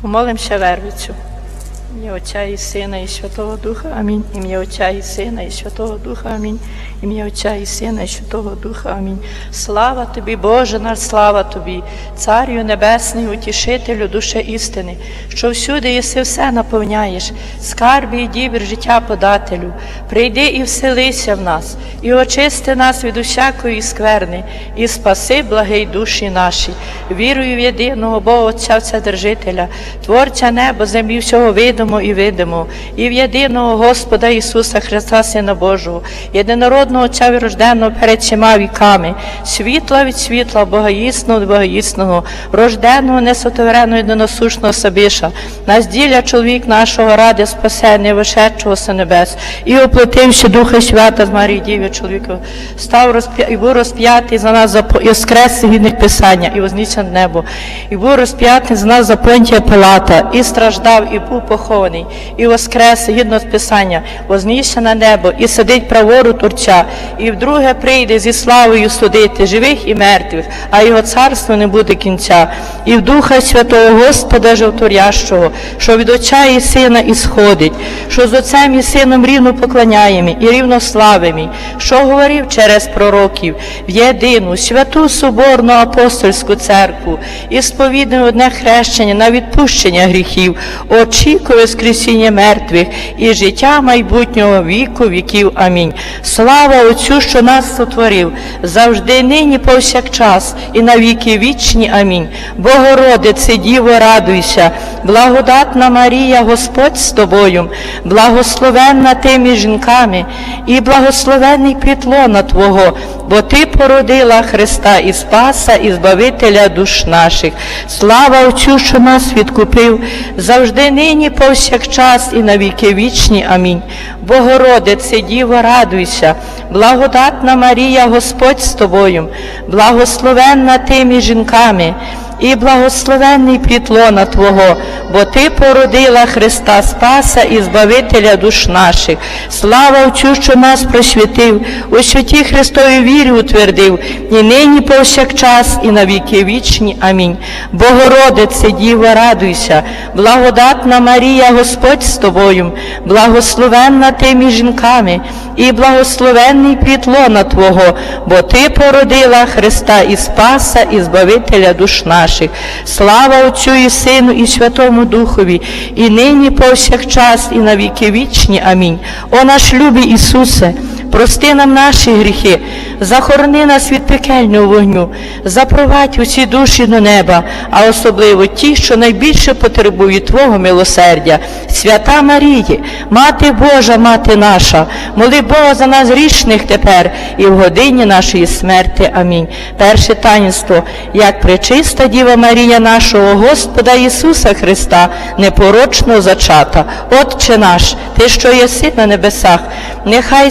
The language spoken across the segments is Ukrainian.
Помолимося вервицю. Ім'я Отця і Сина, і Святого Духа. Амінь. Ім'я Отця і Сина, і Святого Духа. Амінь. Ім'я Отця і Сина, і Святого Духа. Амінь. Слава тобі, Боже наш, слава тобі, Царю Небесний, утішителю душе істини, що всюди єси все наповняєш, скарбі і дібір життя подателю. Прийди і вселися в нас, і очисти нас від усякої скверни, і спаси благий душі наші. Вірую в єдиного Бога Отця Вседержителя, Творця неба, землі, всього видимо і видимо, і в єдиного Господа Ісуса Христа, Сина Божого, єдинородного Отця вирожденого перед всіма віками, світла від світла, богоїсного від богоїсного, рожденого, несотвореного, єдиносушного Сабиша, нас діля чоловік нашого ради спасення, вишедшого з небес, і оплативши Духа Свята з Марії Діви чоловіка, став розп'я... і був розп'ятий за нас за і воскрес від Писання, і вознісся на небо, і був розп'ятий за нас за Понтія Пилата, і страждав, і був похований, і воскрес, гідно з Писання, вознісся на небо, і сидить праворуч Турця, і вдруге прийде зі славою судити живих і мертвих, а його царство не буде кінця. І в Духа Святого Господа Животворящого, що від Отця і Сина ісходить, що з Отцем і Сином рівно поклоняємо і рівно славимо, що говорив через пророків в єдину святу соборну апостольську церкву і сповідує одне хрещення на відпущення гріхів, очікує воскресіння мертвих і життя майбутнього віку віків. Амінь. Слава Отцю, що нас сотворив, завжди нині повсякчас і на віки вічні. Амінь. Богородице, Діво, радуйся, благодатна Марія, Господь з тобою, благословенна ти між жінками, і благословенний плітлона Твого, бо Ти породила Христа і Спаса, і Збавителя душ наших. Слава Отцю, що нас відкупив, завжди нині повсякчас і на віки вічні. Амінь. Богородице, Діво, радуйся, благодатна Марія, Господь з тобою, благословенна ти між жінками, і благословенний плітлона Твого, бо Ти породила Христа Спаса і Збавителя душ наших. Слава Отцю, що нас просвітив, у святій Христовій вірі утвердив, і нині повсякчас, і на віки вічні. Амінь. Богородице, Діво, радуйся, благодатна Марія, Господь з тобою, благословенна ти між жінками, і благословенний плітлона Твого, бо Ти породила Христа і Спаса, і Збавителя душ наших. Слава Отцю і Сину, і Святому Духові, і нині повсякчас, і на віки вічні. Амінь. О наш любий Ісусе, прости нам наші гріхи, захорони нас від пекельного вогню, запровадь усі душі до неба, а особливо ті, що найбільше потребують Твого милосердя. Свята Марії, Мати Божа, Мати наша, моли Бога за нас грішних тепер і в годині нашої смерти. Амінь. Перше таїнство, як пречиста Діва Марія нашого Господа Ісуса Христа, непорочно зачата. Отче наш, Ти, що єси на небесах, нехай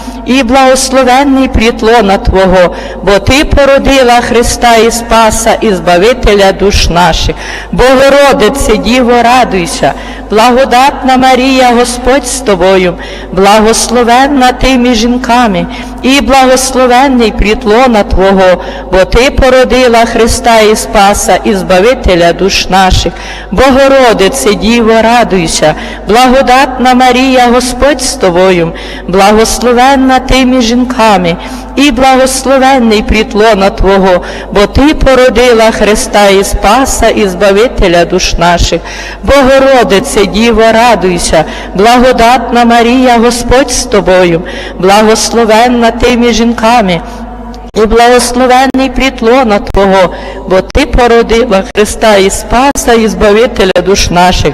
і благословенний плітлона Твого, бо Ти породила Христа і Спаса, і Збавителя душ наших. Богородице, Діво, радуйся, благодатна Марія, Господь з тобою, благословенна ти між жінками, і благословенний плітлона Твого, бо Ти породила Христа і Спаса, і Збавителя душ наших. Богородице, Діво, радуйся, благодатна Марія, Господь з тобою, благословенна ти між жінками, і благословенний плітлона Твого, бо Ти породила Христа і Спаса, і Збавителя душ наших. Богородице, Діво, радуйся, благодатна Марія, Господь з тобою, благословенна ти між жінками. І благословенний плітлона Твого, бо Ти породила Христа і Спаса, і Збавителя душ наших.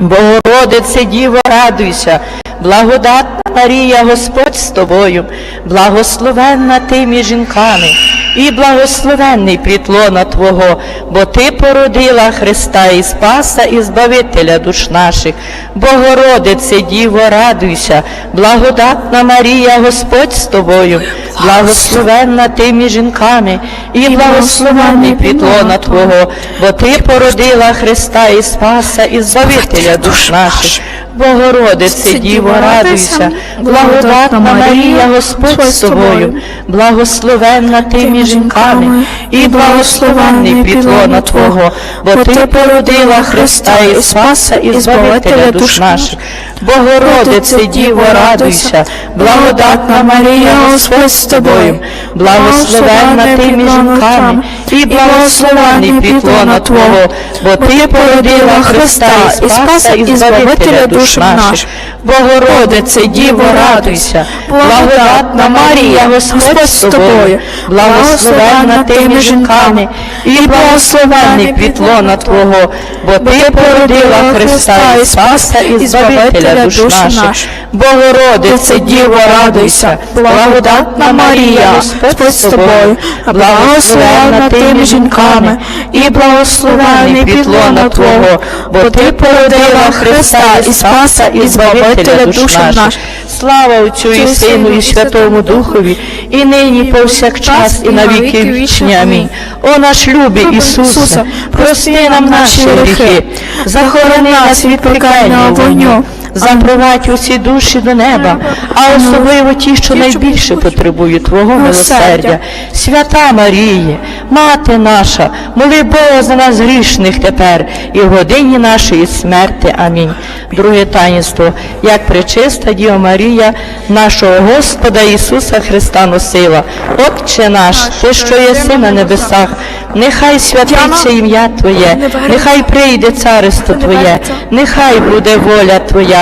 Богородице, Діво, радуйся, благодатна Марія, Господь з тобою, благословенна ти між жінками, і благословенний плітлона Твого, бо Ти породила Христа і Спаса, і Збавителя душ наших. Богородице, Діво, радуйся, благодатна Марія, Господь з тобою, благословенна ти між жінками, і благословенний плітлона Твого, бо Ти породила Христа і Спаса, і Збавителя душ наших. Богородице, Діво, радуйся, благодатна Марія, Господь з тобою, благословенна ти між жінками, і благословенний плітлона Твого, бо Ти породила Христа і Спаса, і Збавителя душ наших. Богородице, Діво, радуйся, благодатна Марія, Господь з тобою, благословенна ти між жінками, і благословенний плітлона Твого, бо Ти породила Христа і Спаса, і Збавителя душ наших. Богородице, Діво, радуйся, благодатна Марія, Господь з тобою, благословенна ти між жінками, і благословенний плітлона Твого, бо Ти породила Христа і Спаса, і Збавителя душ наших. Богородице, Діво, радуйся, благодатна Марія, Господь з тобою, благословенна ти між жінками, і благословенний плітлона Твого, бо Ти породила Христа і Спаса, і Збавителя душ наш. Слава Отцю і Сину, і Святому Духові, і нині повсякчас, і на віки вічні. Амінь. О наш любий Ісусе, прости нам наші гріхи, захорони нас від пекельного вогню, запровадь усі душі до неба, а особливо ті, що найбільше потребують Твого милосердя. Свята Маріє, Мати наша, моли Бога за нас грішних тепер і в годині нашої смерти. Амінь. Друге таїнство, як пречиста Діва Марія, нашого Господа Ісуса Христа носила. Отче наш, Ти, що єси на небесах, нехай святиться ім'я Твоє, нехай прийде царство Твоє, нехай буде воля Твоя,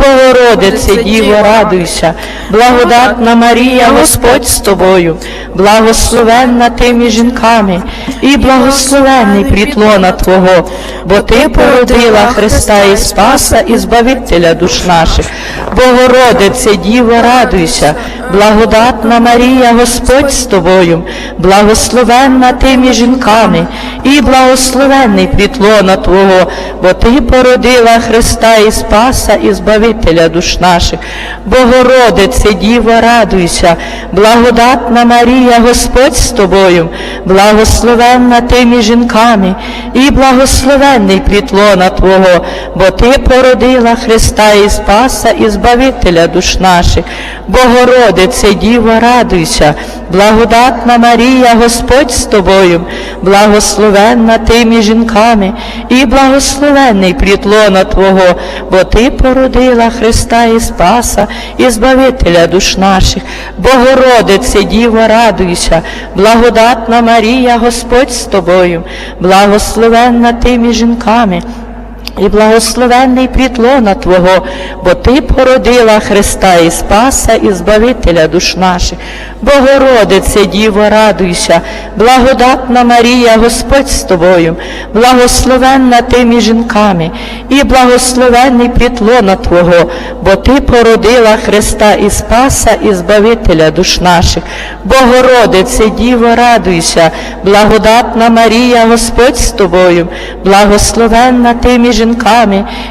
Богородице, Діво, радуйся, благодатна Марія, Господь з тобою, благословенна ти між жінками, і благословенний плітлона Твого, бо Ти породила Христа і Спаса, і Збавителя душ наших. Богородице, Діво, радуйся, благодатна Марія, Господь з тобою, благословенна ти між жінками, і благословенний плітлона Твого, бо Ти породила Христа і Спаса, і Збавителя душ наших. Богородице, Діво, радуйся, благодатна Марія, Господь з тобою, благословенна ти між жінками, і благословенний плітлона Твого, бо Ти породила Христа і Спаса, і Збавителя душ наших. Богородице, Діво, радуйся, благодатна Марія, Господь з тобою, благословенна ти між жінками, і благословенний плітлона Твого, бо Ти породила Христа і Спаса, і Збавителя душ наших. Богородице, Діво, радуйся, благодатна Марія, Господь з тобою, благословенна ти між жінками. І благословенний плітлона Твого, бо Ти породила Христа і Спаса, і Збавителя душ наших. Богородице, Діво, радуйся, благодатна Марія, Господь з тобою, благословенна ти між жінками, і благословенний плітлона Твого, бо Ти породила Христа і Спаса, і Збавителя душ наших. Богородице, Діво, радуйся, благодатна Марія, Господь з тобою, благословенна ти між жінками,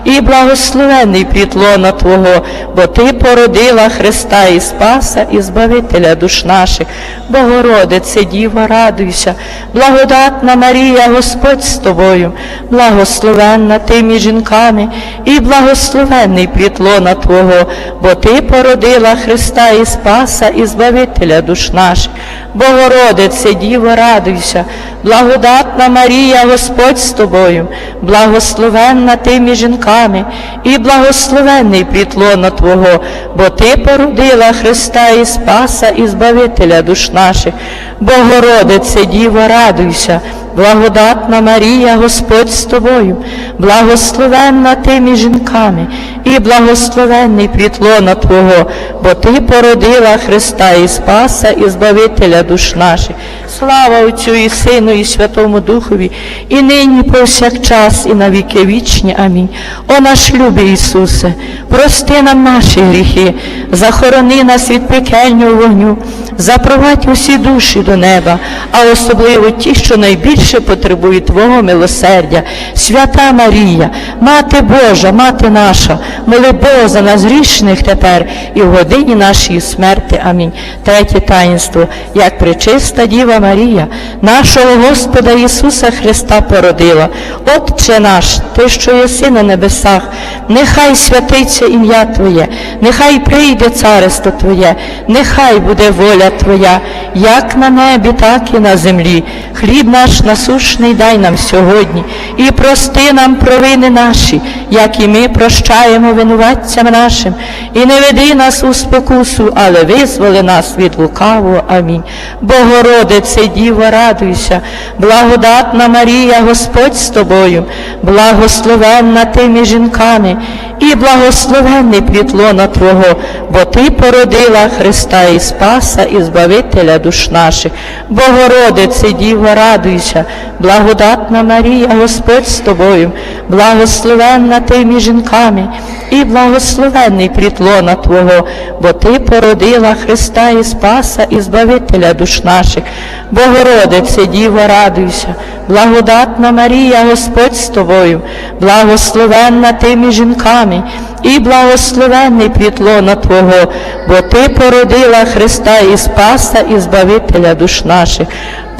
і благословенний плітлона Твого, бо Ти породила Христа і Спаса, і Збавителя душ наших. Богородице, Діво, радуйся, благодатна Марія, Господь з тобою, благословенна ти між жінками, і благословенний плітлона Твого, бо Ти породила Христа і Спаса, і Збавителя душ наших. Богородице, Діво, радуйся, благодатна Марія, Господь з тобою, благословенна ти між жінками, і благословенний плітлона Твого, бо Ти породила Христа і Спаса, і Збавителя душ наших. Богородице, Діво, радуйся, благодатна Марія, Господь з тобою, благословенна ти між жінками, і благословенний плітлона Твого, бо Ти породила Христа і Спаса, і Збавителя душ наших. Слава Отцю і Сину, і Святому Духові, і нині повсякчас, і на віки вічні. Амінь. О наш любий Ісусе, прости нам наші гріхи, захорони нас від пекельного вогню, запровадь усі душі до неба, а особливо ті, що найбільше потребують Твого милосердя. Свята Марія, Мати Божа, Мати наша, моли Бога за нас грішних тепер і в годині нашої смерти. Амінь. Третє таїнство, як пречиста Діва Марія, нашого Господа Ісуса Христа породила. Отче наш, Ти, що єси на небесах, нехай святиться ім'я Твоє, нехай прийде царство Твоє, нехай буде воля Твоя, як на небі, так і на землі. Хліб наш насушний дай нам сьогодні, і прости нам провини наші, як і ми прощаємо винуватцям нашим, і не веди нас у спокусу, але визволи нас від лукавого. Амінь. Богородице, Діво, радуйся, благодатна Марія, Господь з тобою, благословенна ти між жінками, і благословенний плітлона Твого, бо Ти породила Христа і Спаса, і Збавителя душ наших. Богородице, Діво, радуйся, благодатна Марія, Господь з тобою, благословенна ти між жінками, і благословенний плітлона Твого, бо Ти породила Христа і Спаса, і Збавителя душ наших. Богородице, Діво, радуйся, благодатна Марія, Господь з тобою, благословенна ти між жінками, і благословенний плітлона Твого, бо Ти породила Христа і Спаса, і Збавителя душ наших.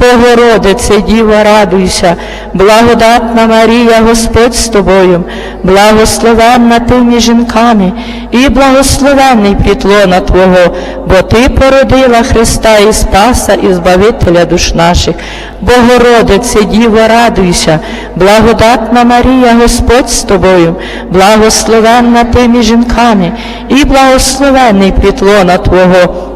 Богородице, Діво, радуйся, благодатна Марія, Господь з тобою, благословенна ти між жінками, і благословенний плітлона Твого, бо Ти породила Христа і Спаса, і Збавителя душ наших. Богородице, Діво, радуйся, благодатна Марія, Господь з тобою, благословенна ти між жінками, і благословенний плітлона Твого.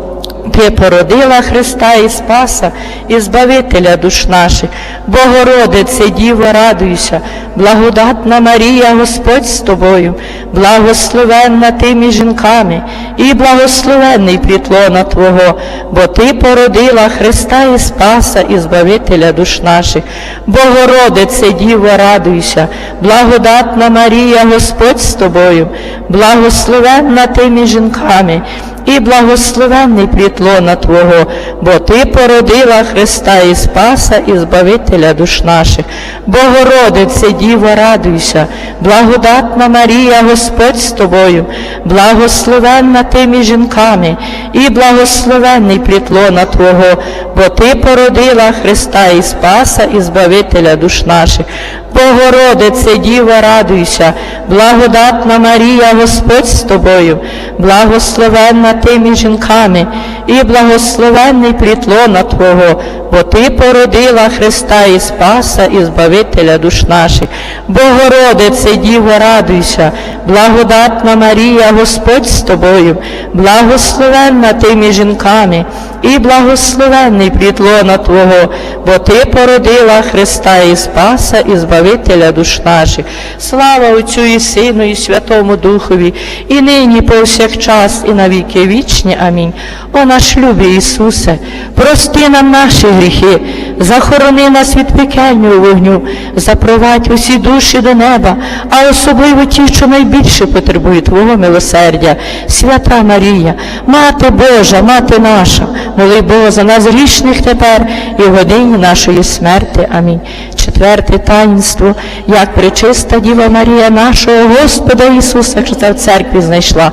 Ти породила Христа і Спаса, і Збавителя душ наших. Богородице, Діво, радуйся, благодатна Марія, Господь з тобою, благословенна ти між жінками, і благословенний плітлона Твого, бо Ти породила Христа і Спаса, і Збавителя душ наших. Богородице, Діво, радуйся, благодатна Марія, Господь з тобою, благословенна ти між жінками, і благословенний плітлона Твого, бо Ти породила Христа і Спаса, і Збавителя душ наших. Богородице, Діво, радуйся, благодатна Марія, Господь з тобою, благословенна ти між жінками, і благословенний плітлона Твого, бо Ти породила Христа і Спаса, і Збавителя душ наших. Богородице, Діва, радуйся, благодатна Марія, Господь з тобою, благословенна ти між жінками, і благословенний плітлона Твого, бо Ти породила Христа і Спаса, і Збавителя душ наших. Богородице, Діво, радуйся, благодатна Марія, Господь з тобою, благословенна ти між жінками, і благословенний плітлона Твого, бо Ти породила Христа і Спаса, і Збавителя душ наших. Слава Отцю і Сину, і Святому Духові, і нині повсякчас, і на віки вічні. Амінь. О наш любий Ісусе, прости нам наші гріхи, захорони нас від пекельного вогню, запровадь усі душі до неба, а особливо ті, що найбільше потребують Твого милосердя. Свята Марія, Мати Божа, Мати наша, моли Бога за нас грішних тепер і в годині нашої смерти. Амінь. Четверте таїнство, як пречиста Діва Марія нашого Господа Ісуса Христа в церкві знайшла.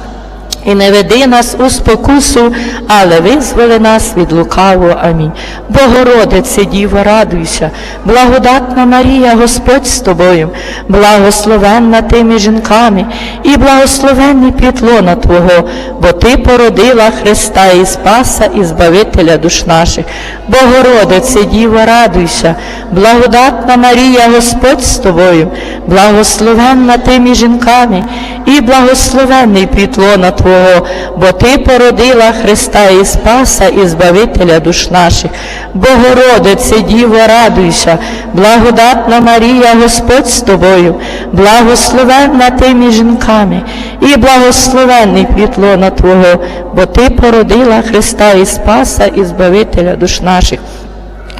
І не веди нас у спокусу, але визволи нас від лукавого. Амінь. Богородице, Діво, радуйся, благодатна Марія, Господь з тобою, благословенна ти між жінками, і благословенний пітлона Твого, бо Ти породила Христа і Спаса, і Збавителя душ наших. Богородице, Діво, радуйся, благодатна Марія, Господь з тобою, благословенна ти жінками, і благословенний пітлона Твого, бо Ти породила Христа і Спаса, і Збавителя душ наших. Богородице, Діво, радуйся, благодатна Марія, Господь з тобою, благословенна ти між жінками, і благословенний пітлона Твого, бо Ти породила Христа і Спаса, і Збавителя душ наших.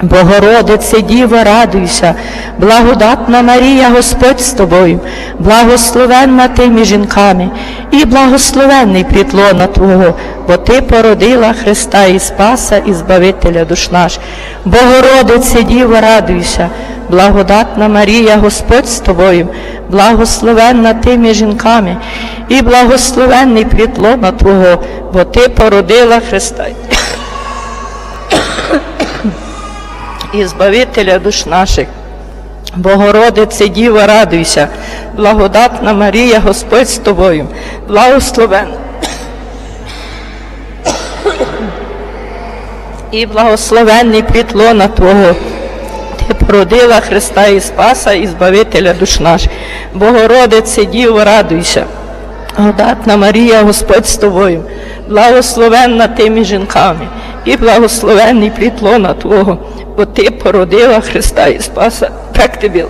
Богородице, Діво, радуйся, благодатна Марія, Господь з тобою, благословенна ти між жінками, і благословенний плітлона Твого, бо Ти породила Христа і Спаса, і Збавителя душ наш. Богородице, Діво, радуйся, благодатна Марія, Господь з тобою, благословенна ти між жінками, і благословенний плітлона Твого, бо Ти породила Христа і Збавителя душ наших. Богородице, Діво, радуйся, благодатна Марія, Господь з тобою, благословенна. І благословенний плітлона Твого. Ти породила Христа і Спаса, і Збавителя душ наш. Богородице, Діво, радуйся. Благодатна Марія, Господь з тобою, благословенна ти між жінками, і благословенний плітлона Твого, бо Ти породила Христа і Спаса, так тобі.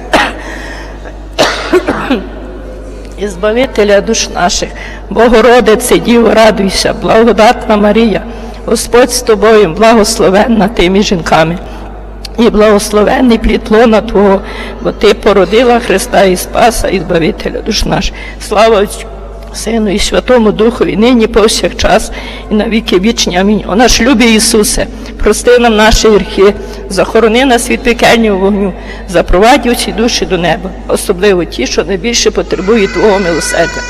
І Збавителя душ наших, Богородице, Діво, радуйся, благодатна Марія, Господь з тобою, благословенна ти між жінками. І благословенний плітлона Твого, бо Ти породила Христа і Спаса, і Збавителя душ наш. Слава Сину і Святому Духові, нині повсякчас і на віки вічні. Амінь. О наш любий Ісусе, прости нам наші гріхи, захорони нас від пекельного вогню, запровадь усі душі до неба, особливо ті, що найбільше потребують Твого милосердя.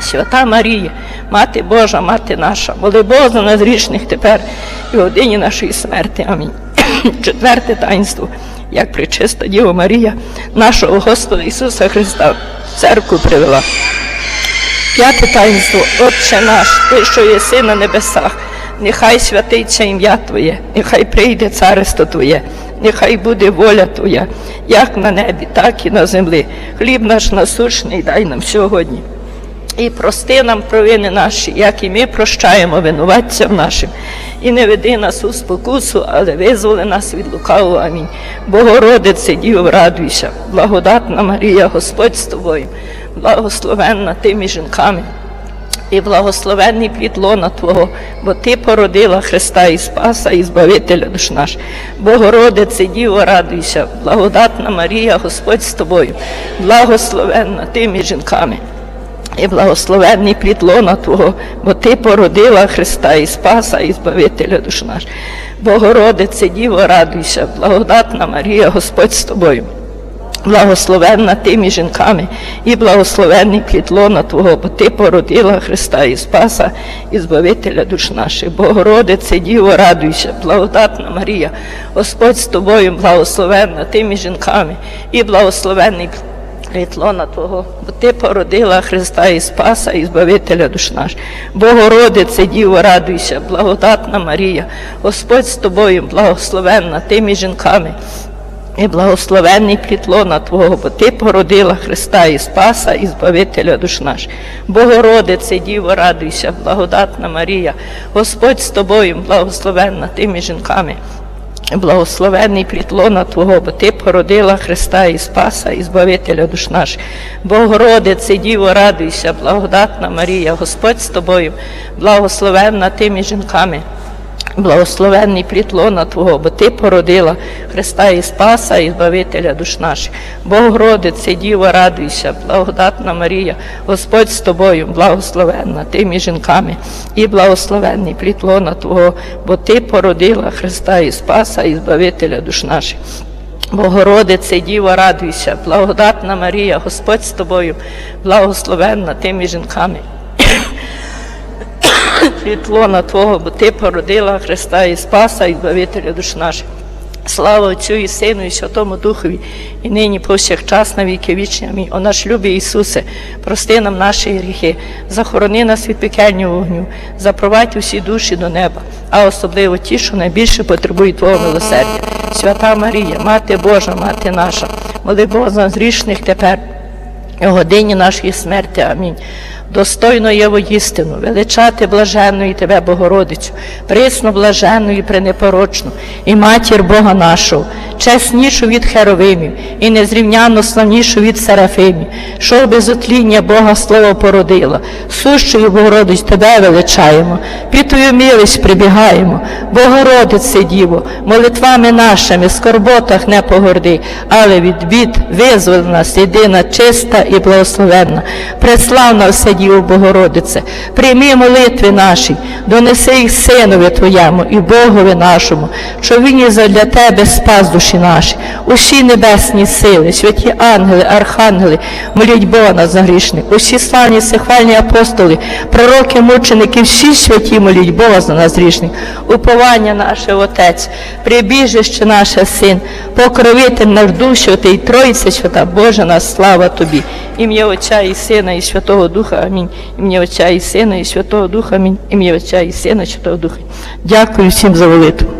Свята Марія, Мати Божа, Мати наша, моли Бога за нас грішних тепер і годині нашої смерти. Амінь. Четверте таїнство, як причиста Діва Марія, нашого Господа Ісуса Христа, в церкву привела. П'яте таїнство, Отче наш, Ти, що єси на небесах, нехай святиться ім'я Твоє, нехай прийде царство Твоє, нехай буде воля Твоя, як на небі, так і на землі. Хліб наш насущний дай нам сьогодні. І прости нам провини наші, як і ми прощаємо винуватцям нашим. І не веди нас у спокусу, але визволи нас від лукавого. Амінь. Богородице, Діво, радуйся, благодатна Марія, Господь з тобою, благословенна ти між жінками. І благословенний плід лона Твого, бо Ти породила Христа і Спаса, і Збавителя душ наш. Богородице, Діво, радуйся, благодатна Марія, Господь з тобою, благословенна ти між жінками. І благословенний плід лона Твого, бо Ти породила Христа і Спаса, і Збавителя душ наш. Богородице, Діво, радуйся, благодатна Марія, Господь з тобою. Благословенна ти між жінками, і благословенний плід лона Твого, бо Ти породила Христа і Спаса, і Збавителя душ наших. Богородице, Діво, радуйся, благодатна Марія, Господь з тобою, благословенна ти між жінками, і благословенний Рітлона Твого, бо Ти породила Христа і Спаса, і Збавителя душ наш. Богородице, Діво, радуйся, благодатна Марія, Господь з тобою, благословенна ти між жінками, і благословенний плітлона Твого, бо Ти породила Христа і Спаса, і Збавителя душ наш. Богородице, Діво, радуйся, благодатна Марія, Господь з тобою, благословенна ти між жінками. Благословенний плітлона Твого, бо Ти породила Христа і Спаса, і Збавителя душ наш. Богородице, Діво, радуйся, благодатна Марія, Господь з тобою, благословенна ти між жінками. Благословенний плітлона Твого, бо Ти породила Христа і Спаса, і Збавителя душ наших. Богородице, Діво, радуйся, благодатна Марія, Господь з тобою, благословенна ти між жінками, і благословенний плітлона Твого, бо Ти породила Христа і Спаса, і Збавителя душ наших. Богородице, Діво, радуйся, благодатна Марія, Господь з тобою, благословенна ти між жінками. Від лона Твого, бо Ти породила Христа і Спаса, і Збавителя душ наших. Слава Отцю і Сину, і Святому Духові, і нині повсякчас на віки вічні. Амінь. О наш любий Ісусе, прости нам наші гріхи, захорони нас від пекельного вогню, запровадь усі душі до неба, а особливо ті, що найбільше потребують Твого милосердя. Свята Марія, Мати Божа, Мати наша, моли Бога нас грішних тепер і в годині нашої смерті. Амінь. Достойно є воїстину, величати блаженну і тебе, Богородицю, присно блаженну і пренепорочну, і матір Бога нашого, чеснішу від херовимів, і незрівняно славнішу від серафимів, що без отління Бога Слово породила. Сущою Богородицю тебе величаємо, під твою милість прибігаємо, Богородице Діво, молитвами нашими, скорботах не погорди, але від бід визволи нас, єдина, чиста і благословенна. Преславна все Діво Богородице, прийми молитви наші, донеси їх Синові Твоєму і Богові нашому, що він є для Тебе спас душі наші, усі небесні сили, святі ангели, архангели, моліть Бога нас за грішних, усі славні сихвальні апостоли, пророки, мученики, всі святі моліть Бога за нас грішних, уповання наше Отець, прибіжище наше Син, покровитель наш Дух Святий, Тройця Свята, Божа нас, слава Тобі. Ім'я Отця і Сина, і Святого Духа, амінь. Ім'я Отця і Сина, і Святого Духа, амінь. Ім'я Отця і Сина, і Святого Духа. Дякую всім за молитву.